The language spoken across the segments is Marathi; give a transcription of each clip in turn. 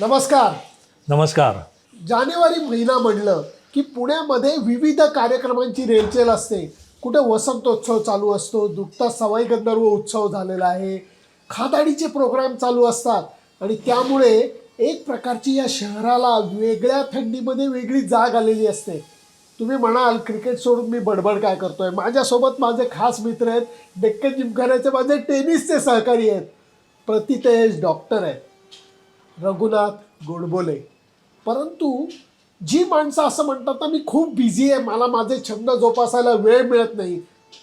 नमस्कार. नमस्कार. जानेवारी महिना म्हणलं की पुण्यामध्ये विविध कार्यक्रमांची रेलचेल असते. कुठे वसंतोत्सव चालू असतो दुपता सवाई गंधर्व उत्सव झालेला आहे खादाडीचे प्रोग्राम चालू असतात आणि त्यामुळे एक प्रकारची या शहराला वेगळ्या थंडीमध्ये वेगळी जाग आलेली असते. तुम्ही म्हणाल क्रिकेट सोडून मी बडबड काय करतोय? माझ्यासोबत माझे खास मित्र आहेत. डेक्कन जिमखान्याचे माझे टेनिसचे सहकारी आहेत. प्रतितेज डॉक्टर आहेत. रघुनाथ गोडबोले. परंतु जी माणसं असं म्हणतात ना मी खूप बिझी आहे मला माझे छंद जोपासायला वेळ मिळत नाही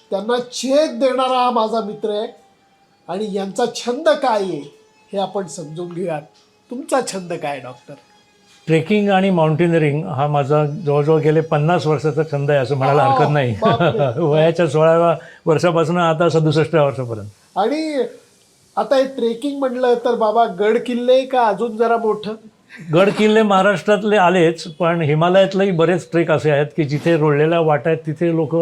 त्यांना छेद देणारा हा माझा मित्र आहे. आणि यांचा छंद काय आहे हे आपण समजून घेऊयात. तुमचा छंद काय डॉक्टर? ट्रेकिंग आणि माउंटेनरिंग हा माझा जवळजवळ गेले पन्नास वर्षाचा छंद आहे असं म्हणायला हरकत नाही. वयाच्या सोळाव्या वर्षापासून आता सदुसष्टव्या वर्षापर्यंत. आणि आता हे ट्रेकिंग म्हणलं तर बाबा गड किल्ले का अजून जरा मोठं? गड किल्ले महाराष्ट्रातले आलेच पण हिमालयातलेही बरेच ट्रेक असे आहेत की जिथे रोडलेल्या वाटा आहेत तिथे लोक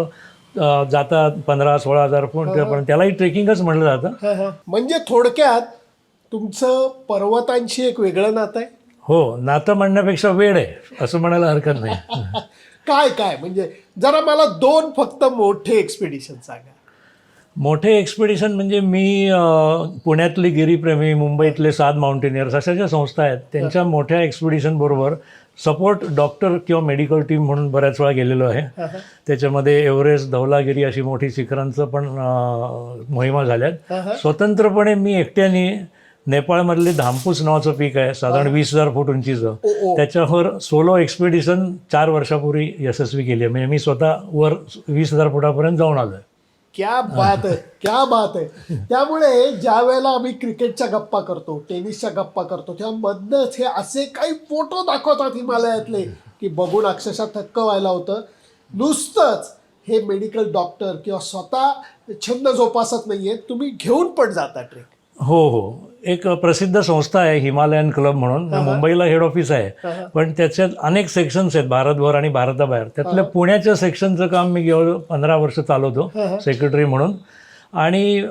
जातात पंधरा सोळा हजार फूट पण त्यालाही ट्रेकिंगच म्हणलं जातं. म्हणजे थोडक्यात तुमचं पर्वतांशी एक वेगळं नातं आहे? हो नातं म्हणण्यापेक्षा वेळ आहे असं म्हणायला हरकत नाही. काय काय? म्हणजे जरा मला दोन फक्त मोठे एक्सपिडिशन सांगा. मोठे एक्सपिडिशन म्हणजे मी पुण्यातली गिरीप्रेमी मुंबईतले सात माउंटेनियर्स अशा ज्या संस्था आहेत त्यांच्या मोठ्या एक्सपिडिशनबरोबर सपोर्ट डॉक्टर किंवा मेडिकल टीम म्हणून बऱ्याच वेळा गेलेलो आहे. त्याच्यामध्ये एव्हरेस्ट धवलागिरी अशी मोठी शिखरांचं पण मोहिमा झाल्यात. स्वतंत्रपणे मी एकट्याने नेपाळमधले धामपूस नावाचं पीक आहे साधारण वीस हजार फूट उंचीचं. त्याच्यावर सोलो एक्सपिडिशन चार वर्षापूर्वी यशस्वी केली आहे. म्हणजे मी स्वतः वर वीस हजार फुटापर्यंत जाऊन आलो आहे क्या बात आहे क्या बात आहे त्यामुळे ज्या वेळेला आम्ही क्रिकेटच्या गप्पा करतो टेनिसच्या गप्पा करतो तेव्हा मधनच हे असे काही फोटो दाखवतात हिमालयातले की बघून अक्षरशः थक्क व्हायला होतं. नुसतंच हे मेडिकल डॉक्टर किंवा स्वतः छंद जोपासत नाहीये तुम्ही घेऊन पण जाता ट्रेक हो हो. एक प्रसिद्ध संस्था आहे हिमालयन क्लब म्हणून. मुंबईला हेड ऑफिस आहे. पण त्याच्यात अनेक सेक्शन्स आहेत भारतभर आणि भारताबाहेर. त्यातल्या पुण्याच्या सेक्शनचं काम मी गेलो पंधरा वर्ष चालवतो सेक्रेटरी म्हणून. आणि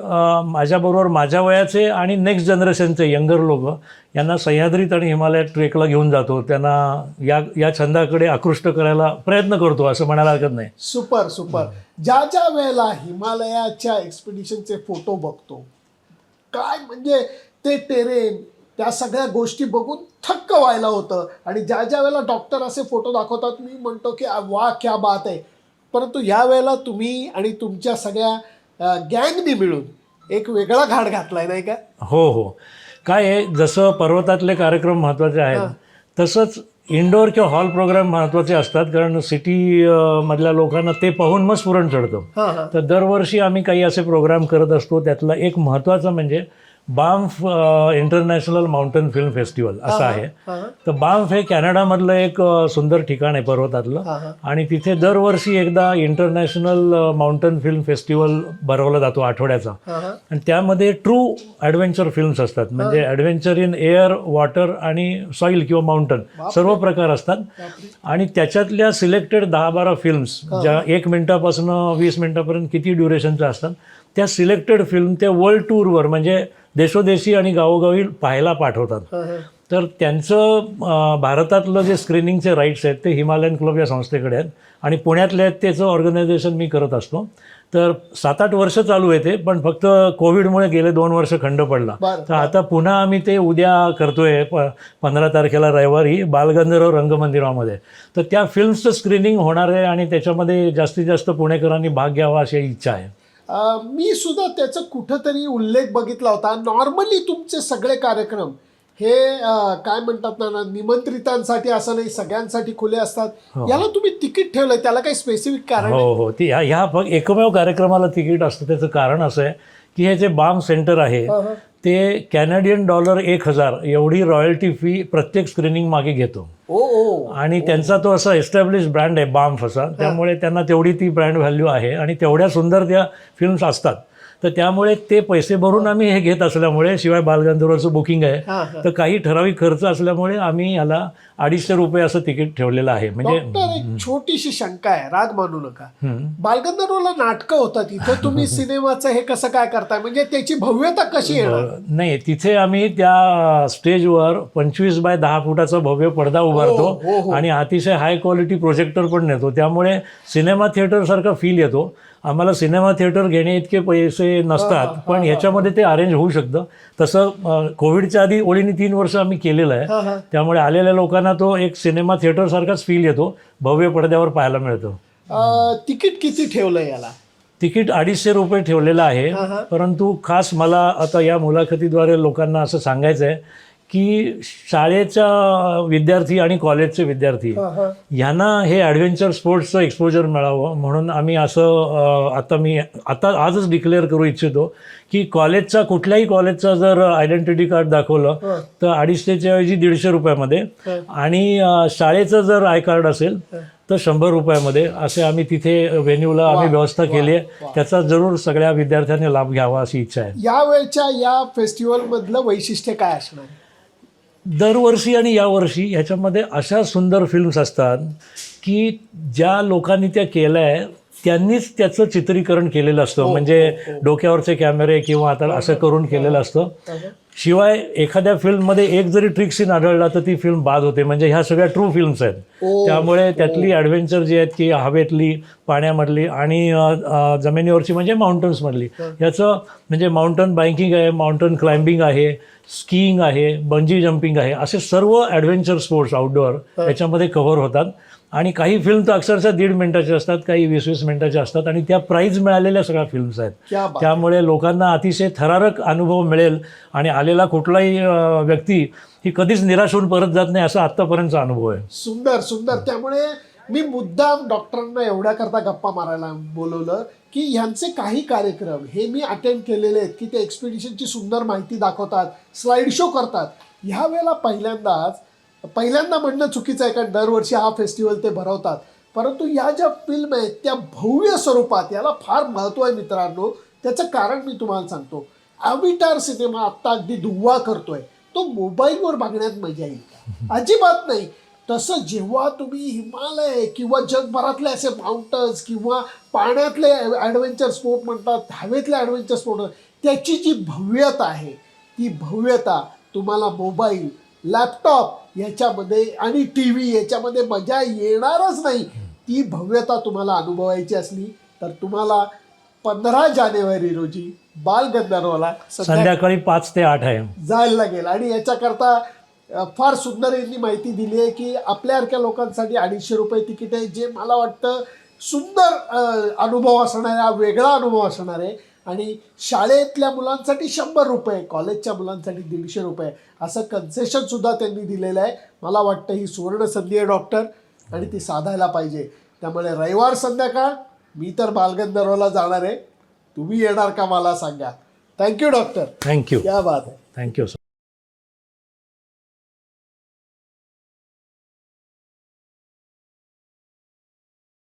माझ्याबरोबर माझ्या वयाचे आणि नेक्स्ट जनरेशनचे यंगर लोक यांना सह्याद्रीत आणि हिमालयात ट्रेकला घेऊन जातो. त्यांना या या छंदाकडे आकृष्ट करायला प्रयत्न करतो असं म्हणायला हरकत नाही. Super super. ज्या ज्या वेळेला हिमालयाच्या एक्सपिडिशनचे फोटो बघतो काय म्हणजे ते टेरेन त्या सगळ्या गोष्टी बघून थक्क व्हायला होतं. आणि ज्या ज्या वेळेला डॉक्टर असे फोटो दाखवतात मी म्हणतो की "आ, वा क्या बात आहे. परंतु या वेळेला तुम्ही आणि तुमच्या सगळ्या गँगनी मिळून एक वेगळा घाट घातलाय नाही का? हो हो. काय आहे जसं पर्वतातले कार्यक्रम महत्त्वाचे आहेत तसंच इंडोर किंवा हॉल प्रोग्राम महत्त्वाचे असतात कारण सिटी मधल्या लोकांना ते पाहून मग स्फुरण चढतं. तर दरवर्षी आम्ही काही असे प्रोग्राम करत असतो त्यातला एक महत्त्वाचा म्हणजे Banff international mountain film festival असं आहे. तर बाम्फ हे कॅनडामधलं एक सुंदर ठिकाण आहे पर्वतातलं. आणि तिथे दरवर्षी एकदा इंटरनॅशनल माउंटन फिल्म फेस्टिवल भरवला जातो आठवड्याचा. आणि त्यामध्ये ट्रू ॲडव्हेंचर फिल्म्स असतात. म्हणजे ॲडव्हेंचर इन एअर वॉटर आणि सॉईल किंवा माउंटन सर्व प्रकार असतात. आणि त्याच्यातल्या सिलेक्टेड दहा बारा फिल्म्स ज्या एक मिनिटापासून वीस मिनिटापर्यंत किती ड्युरेशनच्या असतात त्या सिलेक्टेड फिल्म त्या वर्ल्ड टूरवर म्हणजे देशोदेशी आणि गावोगावी पाहायला पाठवतात. तर त्यांचं भारतातलं जे स्क्रीनिंगचे राईट्स आहेत ते हिमालयन क्लब या संस्थेकडे आहेत. आणि पुण्यातले आहेत त्याचं ऑर्गनायझेशन मी करत असतो. तर सात आठ वर्ष चालू आहे ते पण फक्त कोविडमुळे गेले दोन वर्ष खंड पडला. तर आता पुन्हा आम्ही ते उद्या करतोय प पंधरा तारखेला रविवारी बालगंधर्व रंगमंदिरामध्ये. तर त्या फिल्मचं स्क्रीनिंग होणार आहे आणि त्याच्यामध्ये जास्तीत जास्त पुणेकरांनी भाग घ्यावा अशी इच्छा आहे. मी सुद्धा त्याचा कुठंतरी उल्लेख बघितला होता. नॉर्मली तुमचे सगळे कार्यक्रम हे काय म्हणतात ना निमंत्रितांसाठी असं नाही सगळ्यांसाठी खुले असतात. याला तुम्ही तिकीट ठेवलंय त्याला काही स्पेसिफिक कारण? हो हो. ती ह्या ह्या एकमेव कार्यक्रमाला तिकीट असतं त्याचं कारण असं आहे. की हे जे बाम सेंटर आहे. ते कॅनडियन डॉलर एक हजार एवढी रॉयल्टी फी प्रत्येक स्क्रीनिंग मागे घेतो. आणि त्यांचा तो असा एस्टॅब्लिश ब्रँड आहे बाम्फ असा. त्यामुळे त्यांना तेवढी ती ब्रँड व्हॅल्यू आहे आणि तेवढ्या सुंदर त्या फिल्म्स असतात. तर त्यामुळे ते पैसे भरून आम्ही हे घेत असल्यामुळे शिवाय बालगंधर्वचं बुकिंग आहे हा, हा. तर काही ठराविक खर्च असल्यामुळे आम्ही ह्याला अडीचशे रुपये असं तिकीट ठेवलेलं आहे. म्हणजे छोटीशी शंका आहे राग मानू नका. बालगंधर्वला नाटकं होतात इथं तुम्ही सिनेमाचं हे कसं काय करताय म्हणजे त्याची भव्यता कशी येणार? नाही तिथे आम्ही त्या स्टेजवर पंचवीस बाय दहा फुटाचा भव्य पडदा हो, हो, उभारतो हो. आणि अतिशय हाय क्वालिटी प्रोजेक्टर पण नेतो. त्यामुळे सिनेमा थिएटरसारखा फील येतो. आम्हाला सिनेमा थिएटर घेणे इतके पैसे नसतात पण ह्याच्यामध्ये ते अरेंज होऊ शकतं. तसं कोविडच्या आधी ओळीने तीन वर्ष आम्ही केलेलं. आहे. त्यामुळे आलेल्या लोकांना तो एक सिनेमा थिएटरसारखाच फील येतो. भव्य पडद्यावर पाहायला मिळतो. तिकीट किती ठेवलंय याला? तिकीट अडीचशे रुपये ठेवलेलं आहे. परंतु खास मला आता या मुलाखतीद्वारे लोकांना असं सांगायचं आहे की शाळेच्या विद्यार्थी आणि कॉलेजचे विद्यार्थी हा, हा. यांना हे ॲडव्हेंचर स्पोर्ट्सचं एक्सपोजर मिळावं म्हणून आम्ही असं आता मी आता आजच डिक्लेअर करू इच्छितो की कॉलेजचा कुठल्याही कॉलेजचा जर आयडेंटिटी कार्ड दाखवलं. तर अडीचशेच्या ऐवजी दीडशे रुपयामध्ये. आणि शाळेचं जर आय कार्ड असेल तर शंभर रुपयामध्ये असे आम्ही तिथे व्हेन्यूला आम्ही व्यवस्था केली आहे त्याचा जरूर सगळ्या विद्यार्थ्यांनी लाभ घ्यावा अशी इच्छा आहे यावेळच्या या फेस्टिवल मधलं वैशिष्ट्य काय असणार? दरवर्षी आणि यावर्षी ह्याच्यामध्ये अशा सुंदर फिल्म्स असतात की ज्या लोकांनी त्या केल्या आहे त्यांनीच त्याचं चित्रीकरण केलेलं असतं. म्हणजे डोक्यावरचे कॅमेरे किंवा आता असं करून केलेलं असतं. शिवाय एखाद्या फिल्ममध्ये एक जरी ट्रिक सीन आढळला तर ती फिल्म बाद होते. म्हणजे ह्या सगळ्या ट्रू फिल्म्स आहेत. त्यामुळे त्यातली ॲडव्हेंचर जी आहेत की हवेतली पाण्यामधली आणि जमिनीवरची म्हणजे माउंटन्समधली याचं म्हणजे माउंटन बायकिंग आहे माउंटन क्लाइम्बिंग आहे. स्कीइंग आहे बंजी जम्पिंग आहे असे सर्व ॲडव्हेंचर स्पोर्ट्स आउटडोअर याच्यामध्ये कव्हर होतात. आणि काही फिल्म तर अक्षरशः दीड मिनिटाचे असतात काही वीस वीस मिनिटाचे असतात आणि त्या प्राईज मिळालेल्या सगळ्या फिल्म्स आहेत. त्यामुळे लोकांना अतिशय थरारक अनुभव मिळेल आणि आलेला कुठलाही व्यक्ती ही कधीच निराश होऊन परत जात नाही असा आत्तापर्यंतचा अनुभव आहे. सुंदर सुंदर. त्यामुळे मी मुद्दाम डॉक्टरांना एवढ्याकरता गप्पा मारायला बोलवलं की ह्यांचे काही कार्यक्रम हे मी अटेंड केलेले आहेत की ते एक्सपिडिशनची सुंदर माहिती दाखवतात स्लाइड शो करतात. ह्या वेळेला पहिल्यांदाच पहिल्यांदा म्हणणं चुकीचं आहे कारण दरवर्षी हा फेस्टिवल ते भरवतात. परंतु या ज्या फिल्म आहेत त्या भव्य स्वरूपात याला फार महत्त्व आहे मित्रांनो. त्याचं कारण मी तुम्हाला सांगतो. अविटार सिनेमा आत्ता अगदी दुवा करतोय. तो मोबाईलवर बघण्यात मजा येईल अजिबात नाही. तसं जेव्हा तुम्ही हिमालय किंवा जगभरातले असे माउंटन्स किंवा पाण्यातले ॲडव्हेंचर स्पोर्ट म्हणतात हवेतले ॲडव्हेंचर स्पोर्ट त्याची जी भव्यता आहे ती भव्यता तुम्हाला मोबाईल लॅपटॉप याच्यामध्ये आणि टी व्ही याच्यामध्ये मजा येणारच नाही. ती भव्यता तुम्हाला अनुभवायची असली तर तुम्हाला पंधरा जानेवारी रोजी बाल गंधर्वला संध्या- संध्याकाळी पाच ते आठ आहे जायला लागेल. आणि याच्याकरता फार सुंदर यांनी माहिती दिली आहे की आपल्यासारख्या लोकांसाठी अडीचशे रुपये तिकीट आहे जे मला वाटतं सुंदर अनुभव असणार आहे वेगळा अनुभव असणार आहे. आणि शाळेतल्या मुलांसाठी शंभर रुपये कॉलेजच्या मुलांसाठी दीडशे रुपये असं कन्सेशन सुद्धा त्यांनी दिलेलं आहे. मला वाटतं ही सुवर्ण संधी आहे डॉक्टर आणि ती साधायला पाहिजे. त्यामुळे रविवार संध्याकाळ मी तर बालगंधर्वला जाणार आहे. तुम्ही येणार का मला सांगा. थँक्यू डॉक्टर थँक्यू क्या बात आहे. Thank you sir